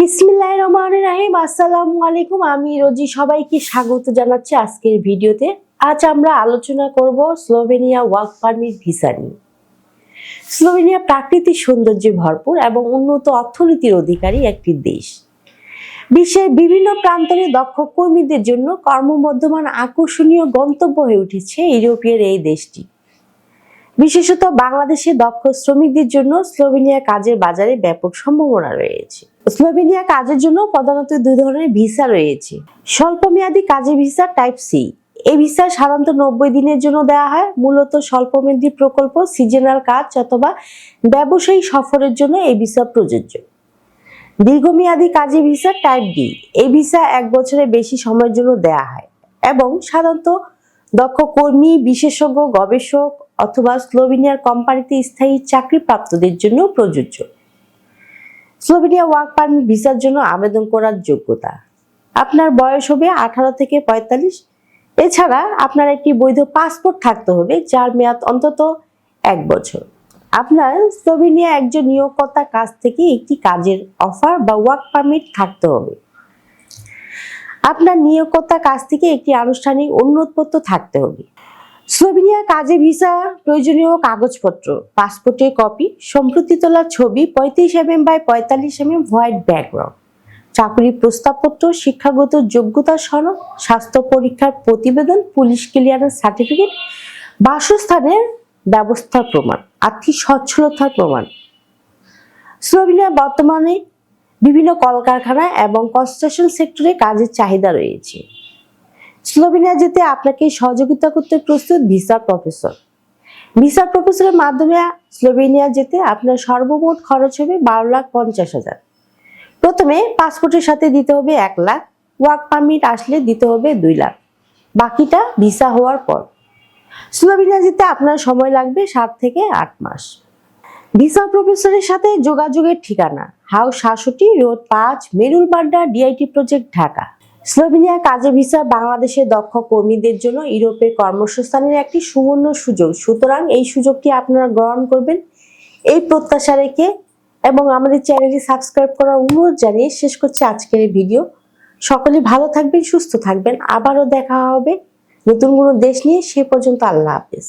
বিসমিল্লাহ রহমান রাহিম। আসসালামু আলাইকুম আমি রোজি সবাইকে স্বাগত জানাচ্ছি আজকের ভিডিওতে। আজ আমরা আলোচনা করব স্লোভেনিয়া ওয়ার্ক পারমিট ভিসা নিয়ে। স্লোভেনিয়া প্রাকৃতিক সৌন্দর্যে ভরপুর এবং উন্নত অর্থনীতির অধিকারী একটি দেশ। বিশ্বের বিভিন্ন প্রান্তরে দক্ষ কর্মীদের জন্য কর্মবর্ধমান আকর্ষণীয় গন্তব্য হয়ে উঠেছে ইউরোপীয় এই দেশটি। বিশেষত বাংলাদেশে দক্ষ শ্রমিকদের জন্য স্লোভেনিয়া কাজের বাজারে ব্যাপক সম্ভাবনা রয়েছে। স্লোভেনিয়া কাজের জন্য প্রধানত দুই ধরনের ভিসা রয়েছে। স্বল্পমেয়াদী কাজের ভিসা টাইপ সি। এই ভিসা সাধারণত নব্বই দিনের জন্য দেওয়া হয়। মূলত স্বল্পমেয়াদী প্রকল্প, সিজনাল কাজ অথবা ব্যবসায়ী সফরের জন্য এই ভিসা প্রযোজ্য। দীর্ঘমেয়াদী কাজের ভিসা টাইপ ডি। এই ভিসা এক বছরের বেশি সময়ের জন্য দেওয়া হয় এবং সাধারণত দক্ষ কর্মী, বিশেষজ্ঞ, গবেষক অথবা স্লোভেনিয়ার কোম্পানিতে স্থায়ী চাকরিপ্রাপ্তদের জন্য প্রযোজ্য। স্লোভেনিয়া ওয়ার্ক পারমিট ভিসার জন্য আবেদন করার যোগ্যতা। আপনার বয়স হবে আঠারো থেকে পঁয়তাল্লিশ। এছাড়া আপনার একটি বৈধ পাসপোর্ট থাকতে হবে, যার মেয়াদ অন্তত এক বছর। আপনার স্লোভেনিয়া একজন নিয়োগকর্তার কাছ থেকে একটি কাজের অফার বা ওয়ার্ক পারমিট থাকতে হবে। আপনার নিয়োগকর্তার কাছ থেকে একটি আনুষ্ঠানিক অনুরোধপত্র থাকতে হবে। স্লোভেনিয়া কাজে ভিসা, প্রয়োজনীয় কাগজপত্র, পাসপোর্টের কপি সম্প্রতি তোলা ছবি, পঁয়ত্রিশ এমএম বাই পঁয়তাল্লিশ এমএম হোয়াইট ব্যাকগ্রাউন্ড চাকরির প্রস্তাবপত্র, শিক্ষাগত যোগ্যতা সনদ, স্বাস্থ্য পরীক্ষার প্রতিবেদন, পুলিশ ক্লিয়ারেন্স সার্টিফিকেট বাসস্থানের ব্যবস্থার প্রমাণ, আর্থিক সচ্ছলতার প্রমাণ। স্লোভেনিয়া বর্তমানে বিভিন্ন কলকারখানা এবং কনস্ট্রাকশন সেক্টরে কাজের চাহিদা রয়েছে। স্লোভেনিয়া যেতে আপনাকে সহযোগিতা করতে প্রস্তুত ভিসা প্রফেসর। ভিসা প্রফেসরের মাধ্যমে স্লোভেনিয়া যেতে আপনার সর্বমোট খরচ হবে বারো লাখ পঞ্চাশ হাজার। প্রথমে পাসপোর্টের সাথে দিতে হবে এক লাখ, ওয়ার্ক পারমিট আসলে দিতে হবে দুই লাখ। বাকিটা ভিসা হওয়ার পর। স্লোভেনিয়া যেতে আপনার সময় লাগবে সাত থেকে আট মাস। ভিসা প্রফেসরের সাথে যোগাযোগের ঠিকানা হাউস সাতষট্টি রোড পাঁচ Merul Badda DIT project Dhaka. Slovenia কাজে ভিসা বাংলাদেশের দক্ষ কর্মীদের জন্য ইউরোপের কর্মসংস্থানের একটি সুবর্ণ সুযোগ। সুতরাং এই সুযোগটি আপনারা গ্রহণ করবেন। এই প্রত্যাশা রেখে এবং আমাদের চ্যানেলটি সাবস্ক্রাইব করার অনুরোধ জানিয়ে শেষ করছি আজকের এই ভিডিও। সকলে ভালো থাকবেন, সুস্থ থাকবেন। আবারও দেখা হবে নতুন কোনো দেশ নিয়ে। সে পর্যন্ত আল্লাহ হাফেজ।